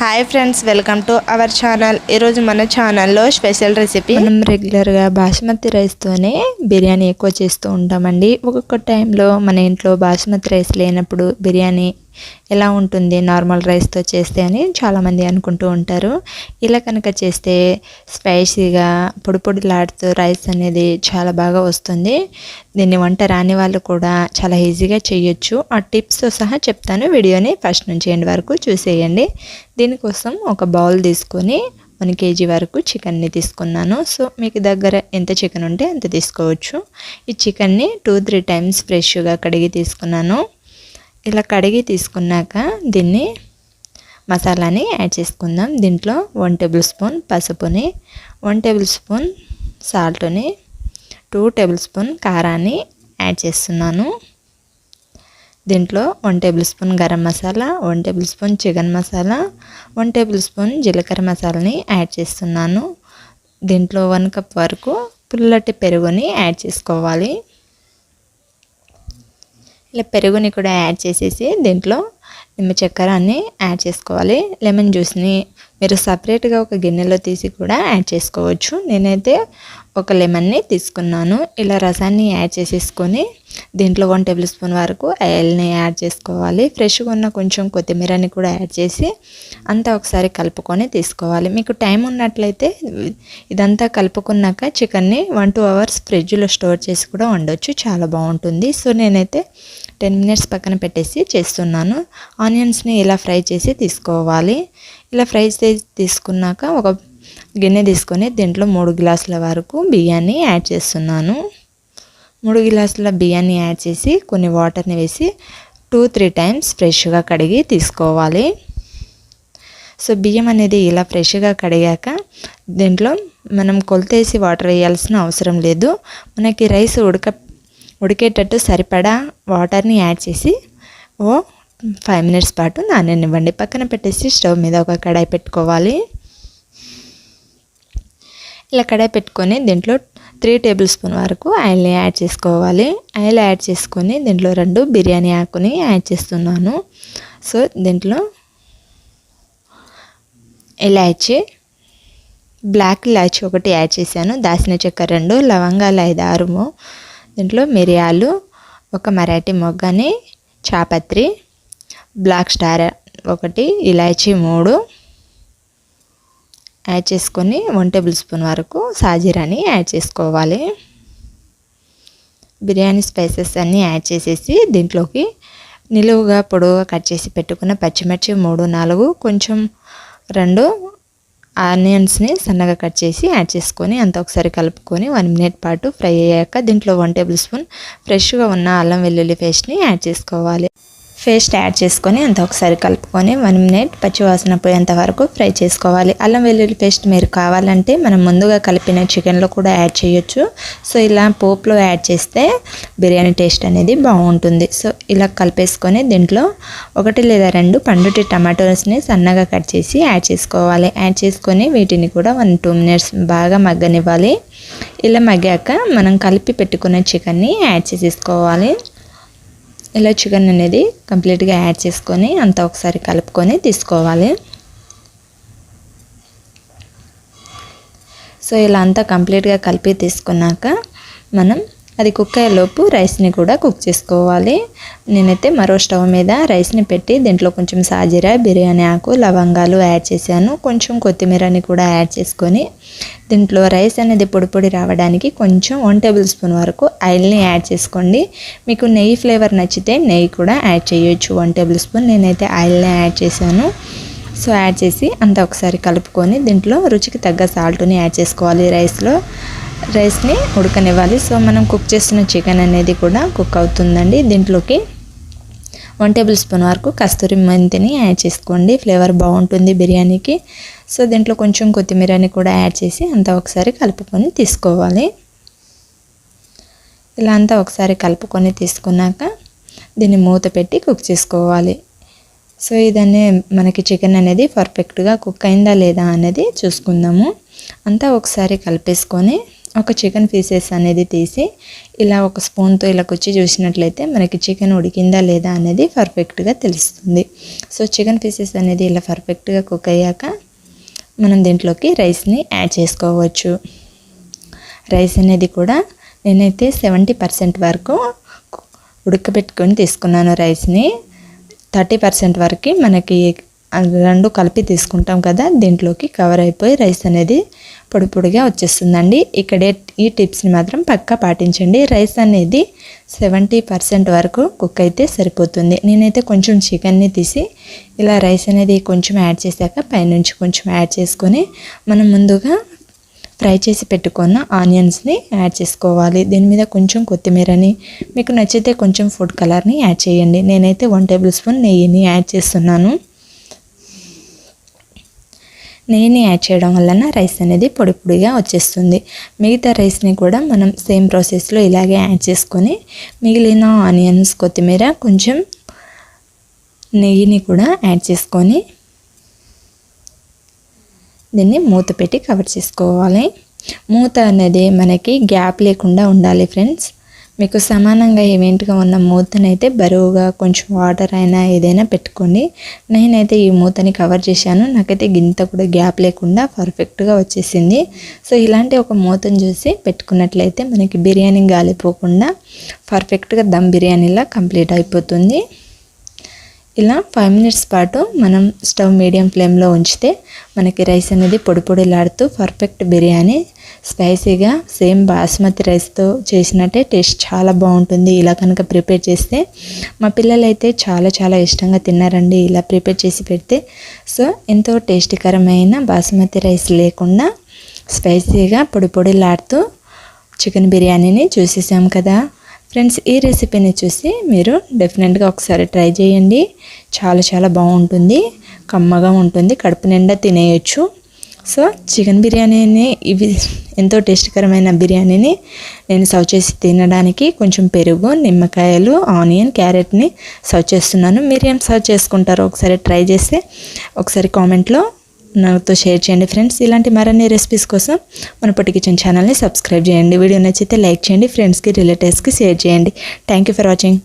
Hi friends welcome to our channel ఈరోజు మన ఛానల్లో స్పెషల్ రెసిపీ మనం రెగ్యులర్గా బాస్మతి రైస్తోనే బిర్యానీ ఎక్కువ చేస్తూ ఉంటామండి. ఒక్కొక్క టైంలో మన ఇంట్లో బాస్మతి రైస్ లేనప్పుడు బిర్యానీ ఎలా ఉంటుంది నార్మల్ రైస్తో చేస్తే అని చాలామంది అనుకుంటూ ఉంటారు. ఇలా కనుక చేస్తే స్పైసీగా పొడి పొడిలాడుతూ రైస్ అనేది చాలా బాగా వస్తుంది. దీన్ని వంట రాని వాళ్ళు కూడా చాలా ఈజీగా చేయొచ్చు. ఆ టిప్స్తో సహా చెప్తాను. వీడియోని ఫస్ట్ నుంచి ఎండ్ వరకు చూసేయండి. దీనికోసం ఒక బౌల్ తీసుకొని వన్ కేజీ వరకు చికెన్ని తీసుకున్నాను. సో మీకు దగ్గర ఎంత చికెన్ ఉంటే అంత తీసుకోవచ్చు. ఈ చికెన్ని టూ త్రీ టైమ్స్ ఫ్రెష్గా కడిగి తీసుకున్నాను. ఇలా కడిగి తీసుకున్నాక దీన్ని మసాలాని యాడ్ చేసుకుందాం. దీంట్లో వన్ టేబుల్ స్పూన్ పసుపుని వన్ టేబుల్ స్పూన్ సాల్ట్ని టూ టేబుల్ స్పూన్ కారాన్ని యాడ్ చేస్తున్నాను. దీంట్లో one tablespoon garam masala one tablespoon chicken masala one tablespoon జీలకర్ర మసాలాని యాడ్ చేస్తున్నాను. దీంట్లో వన్ కప్ వరకు పుల్లటి పెరుగుని యాడ్ చేసుకోవాలి. ఇలా పెరుగుని కూడా యాడ్ చేసేసి దీంట్లో నిమ్మ చక్కెరని యాడ్ చేసుకోవాలి. లెమన్ జ్యూస్ని మీరు సపరేట్గా ఒక గిన్నెలో తీసి కూడా యాడ్ చేసుకోవచ్చు. నేనైతే ఒక లెమన్ని తీసుకున్నాను. ఇలా రసాన్ని యాడ్ చేసేసుకొని దీంట్లో వన్ టేబుల్ స్పూన్ వరకు ఆయిల్ని యాడ్ చేసుకోవాలి. ఫ్రెష్గా ఉన్న కొంచెం కొత్తిమీరని కూడా యాడ్ చేసి అంతా ఒకసారి కలుపుకొని తీసుకోవాలి. మీకు టైం ఉన్నట్లయితే ఇదంతా కలుపుకున్నాక చికెన్ని వన్ టూ అవర్స్ ఫ్రిడ్జ్లో స్టోర్ చేసి కూడా ఉండొచ్చు చాలా బాగుంటుంది. సో నేనైతే టెన్ మినిట్స్ పక్కన పెట్టేసి చేస్తున్నాను. ఆనియన్స్ని ఇలా ఫ్రై చేసి తీసుకోవాలి. ఇలా ఫ్రై చేసి తీసుకున్నాక ఒక గిన్నె తీసుకొని దీంట్లో మూడు గ్లాసుల వరకు బియ్యాన్ని యాడ్ చేస్తున్నాను. మూడు గ్లాసుల బియ్యాన్ని యాడ్ చేసి కొన్ని వాటర్ని వేసి టూ త్రీ టైమ్స్ ఫ్రెష్గా కడిగి తీసుకోవాలి. సో బియ్యం అనేది ఇలా ఫ్రెష్గా కడిగాక దీంట్లో మనం కొలతేసి వాటర్ వేయాల్సిన అవసరం లేదు. మనకి రైస్ ఉడక ఉడికేటట్టు సరిపడా వాటర్ని యాడ్ చేసి ఓ ఫైవ్ మినిట్స్ పాటు నాననివ్వండి. పక్కన పెట్టేసి స్టవ్ మీద ఒక కడాయి పెట్టుకోవాలి. ఇలా కడాయి పెట్టుకొని దీంట్లో త్రీ టేబుల్ స్పూన్ వరకు ఆయిల్ని యాడ్ చేసుకోవాలి. ఆయిల్ యాడ్ చేసుకొని దీంట్లో రెండు బిర్యానీ ఆకుని యాడ్ చేస్తున్నాను. సో దీంట్లో ఇలాచి బ్లాక్ ఇలాచి ఒకటి యాడ్ చేశాను. దాసిన చెక్క రెండు లవంగాలు ఐదు ఆరుము దీంట్లో మిరియాలు ఒక మరాఠీ మొగ్గని చాపత్రి బ్లాక్ స్టార్ ఒకటి ఇలాచీ మూడు. యాడ్ చేసుకొని వన్ టేబుల్ స్పూన్ వరకు సాజీరాని యాడ్ చేసుకోవాలి. బిర్యానీ స్పైసెస్ అన్నీ యాడ్ చేసేసి దీంట్లోకి నిలువుగా పొడవుగా కట్ చేసి పెట్టుకున్న పచ్చిమిర్చి మూడు నాలుగు కొంచెం రెండు ఆనియన్స్ని సన్నగా కట్ చేసి యాడ్ చేసుకొని అంత ఒకసారి కలుపుకొని వన్ మినిట్ పాటు ఫ్రై అయ్యాక దీంట్లో వన్ టేబుల్ స్పూన్ ఫ్రెష్గా ఉన్న అల్లం వెల్లుల్లి పేస్ట్ని యాడ్ చేసుకోవాలి. పేస్ట్ యాడ్ చేసుకొని అంత ఒకసారి కలుపుకొని వన్ మినిట్ పచ్చివాసన పోయేంత వరకు ఫ్రై చేసుకోవాలి. అల్లం వెల్లుల్లి పేస్ట్ మీరు కావాలంటే మనం ముందుగా కలిపిన చికెన్లో కూడా యాడ్ చేయొచ్చు. సో ఇలా పోపులో యాడ్ చేస్తే బిర్యానీ టేస్ట్ అనేది బాగుంటుంది. సో ఇలా కలిపేసుకొని దీంట్లో ఒకటి లేదా రెండు పండుటి టమాటోస్ని సన్నగా కట్ చేసి యాడ్ చేసుకోవాలి. యాడ్ చేసుకొని వీటిని కూడా వన్ టూ మినిట్స్ బాగా మగ్గనివ్వాలి. ఇలా మగ్గాక మనం కలిపి పెట్టుకున్న చికెన్ని యాడ్ చేసేసుకోవాలి. ఇలా చికెన్ అనేది కంప్లీట్గా యాడ్ చేసుకొని అంతా ఒకసారి కలుపుకొని తీసుకోవాలి. సో ఇలా అంతా కంప్లీట్గా కలిపి తీసుకున్నాక మనం అది కుక్ అయ్యేలోపు రైస్ని కూడా కుక్ చేసుకోవాలి. నేనైతే మరో స్టవ్ మీద రైస్ని పెట్టి దీంట్లో కొంచెం సాజీరా బిర్యానీ ఆకు లవంగాలు యాడ్ చేశాను. కొంచెం కొత్తిమీరని కూడా యాడ్ చేసుకొని దీంట్లో రైస్ అనేది పొడి పొడి రావడానికి కొంచెం వన్ టేబుల్ స్పూన్ వరకు ఆయిల్ని యాడ్ చేసుకోండి. మీకు నెయ్యి ఫ్లేవర్ నచ్చితే నెయ్యి కూడా యాడ్ చేయొచ్చు. వన్ టేబుల్ స్పూన్ నేనైతే ఆయిల్ని యాడ్ చేశాను. సో యాడ్ చేసి అంతా ఒకసారి కలుపుకొని దీంట్లో రుచికి తగ్గ సాల్ట్ని యాడ్ చేసుకోవాలి రైస్లో. రైస్ని ఉడకనివ్వాలి. సో మనం కుక్ చేస్తున్న చికెన్ అనేది కూడా కుక్ అవుతుందండి. దీంట్లోకి వన్ టేబుల్ స్పూన్ వరకు కస్తూరి మెంతిని యాడ్ చేసుకోండి. ఫ్లేవర్ బాగుంటుంది బిర్యానీకి. సో దీంట్లో కొంచెం కొత్తిమీరని కూడా యాడ్ చేసి అంతా ఒకసారి కలుపుకొని తీసుకోవాలి. ఇలా అంతా ఒకసారి కలుపుకొని తీసుకున్నాక దీన్ని మూత పెట్టి కుక్ చేసుకోవాలి. సో ఇదన్నీ మనకి చికెన్ అనేది పర్ఫెక్ట్గా కుక్ అయిందా లేదా అనేది చూసుకుందాము. అంతా ఒకసారి కలిపేసుకొని ఒక చికెన్ పీసెస్ అనేది తీసి ఇలా ఒక స్పూన్తో ఇలా కుచ్చి చూసినట్లయితే మనకి చికెన్ ఉడికిందా లేదా అనేది పర్ఫెక్ట్గా తెలుస్తుంది. సో చికెన్ పీసెస్ అనేది ఇలా పర్ఫెక్ట్గా కుక్ అయ్యాక మనం దీంట్లోకి రైస్ని యాడ్ చేసుకోవచ్చు. రైస్ అనేది కూడా నేనైతే సెవెంటీ పర్సెంట్ వరకు ఉడకబెట్టుకొని తీసుకున్నాను రైస్ని. థర్టీ పర్సెంట్ వరకు మనకి రెండు కలిపి తీసుకుంటాం కదా దీంట్లోకి కవర్ అయిపోయి రైస్ అనేది పొడి పొడిగా వచ్చేస్తుందండి. ఇక్కడే ఈ టిప్స్ని మాత్రం పక్కా పాటించండి. రైస్ అనేది సెవెంటీ పర్సెంట్ వరకు కుక్ అయితే సరిపోతుంది. నేనైతే కొంచెం చికెన్ని తీసి ఇలా రైస్ అనేది కొంచెం యాడ్ చేశాక పైనుంచి కొంచెం యాడ్ చేసుకొని మనం ముందుగా ఫ్రై చేసి పెట్టుకున్న ఆనియన్స్ని యాడ్ చేసుకోవాలి. దీని మీద కొంచెం కొత్తిమీరని మీకు నచ్చితే కొంచెం ఫుడ్ కలర్ని యాడ్ చేయండి. నేనైతే వన్ టేబుల్ స్పూన్ నెయ్యిని యాడ్ చేస్తున్నాను. నెయ్యిని యాడ్ చేయడం వలన రైస్ అనేది పొడి పొడిగా వచ్చేస్తుంది. మిగతా రైస్ని కూడా మనం సేమ్ ప్రాసెస్లో ఇలాగే యాడ్ చేసుకొని మిగిలిన ఆనియన్స్ కొత్తిమీర కొంచెం నెయ్యిని కూడా యాడ్ చేసుకొని దీన్ని మూత పెట్టి కవర్ చేసుకోవాలి. మూత అనేది మనకి గ్యాప్ లేకుండా ఉండాలి ఫ్రెండ్స్ మీకు సమానంగా ఈవెంట్గా ఉన్న మూతనైతే బరువుగా కొంచెం వాటర్ అయినా ఏదైనా పెట్టుకోండి. నేనైతే ఈ మూతని కవర్ చేశాను. నాకైతే గింత కూడా గ్యాప్ లేకుండా పర్ఫెక్ట్గా వచ్చేసింది. సో ఇలాంటి ఒక మూతను చూసి పెట్టుకున్నట్లయితే మనకి బిర్యానీ గాలిపోకుండా పర్ఫెక్ట్గా దమ్ బిర్యానీలా కంప్లీట్ అయిపోతుంది. ఇలా ఫైవ్ మినిట్స్ పాటు మనం స్టవ్ మీడియం ఫ్లేమ్లో ఉంచితే మనకి రైస్ అనేది పొడి పొడిలాడుతూ పర్ఫెక్ట్ బిర్యానీ స్పైసీగా సేమ్ బాస్మతి రైస్తో చేసినట్టే టేస్ట్ చాలా బాగుంటుంది. ఇలా కనుక ప్రిపేర్ చేస్తే మా పిల్లలైతే చాలా చాలా ఇష్టంగా తిన్నారండి. ఇలా ప్రిపేర్ చేసి పెడితే సో ఎంతో టేస్టీకరమైన బాస్మతి రైస్ లేకుండా స్పైసీగా పొడి పొడిలాడుతూ చికెన్ బిర్యానీని చూసేసాం కదా. ఫ్రెండ్స్ ఈ రెసిపీని చూసి మీరు డెఫినెట్గా ఒకసారి ట్రై చేయండి. చాలా చాలా బాగుంటుంది. కమ్మగా ఉంటుంది. కడుపు నిండా తినేయచ్చు. సో చికెన్ బిర్యానీని ఇవి ఎంతో టేస్ట్కరమైన బిర్యానీని నేను సర్వ్ చేసి తినడానికి కొంచెం పెరుగు నిమ్మకాయలు ఆనియన్ క్యారెట్ని సర్వ్ చేస్తున్నాను. మీరు ఏం సర్వ్ చేసుకుంటారో ఒకసారి ట్రై చేస్తే ఒకసారి కామెంట్లో నాతో షేర్ చేయండి ఫ్రెండ్స్. ఇలాంటి మరిన్ని రెసిపీస్ కోసం మన పొట్టి కిచెన్ ఛానల్ని సబ్స్క్రైబ్ చేయండి. వీడియో నచ్చితే లైక్ చేయండి. ఫ్రెండ్స్కి రిలేటివ్స్కి షేర్ చేయండి. Thank you for watching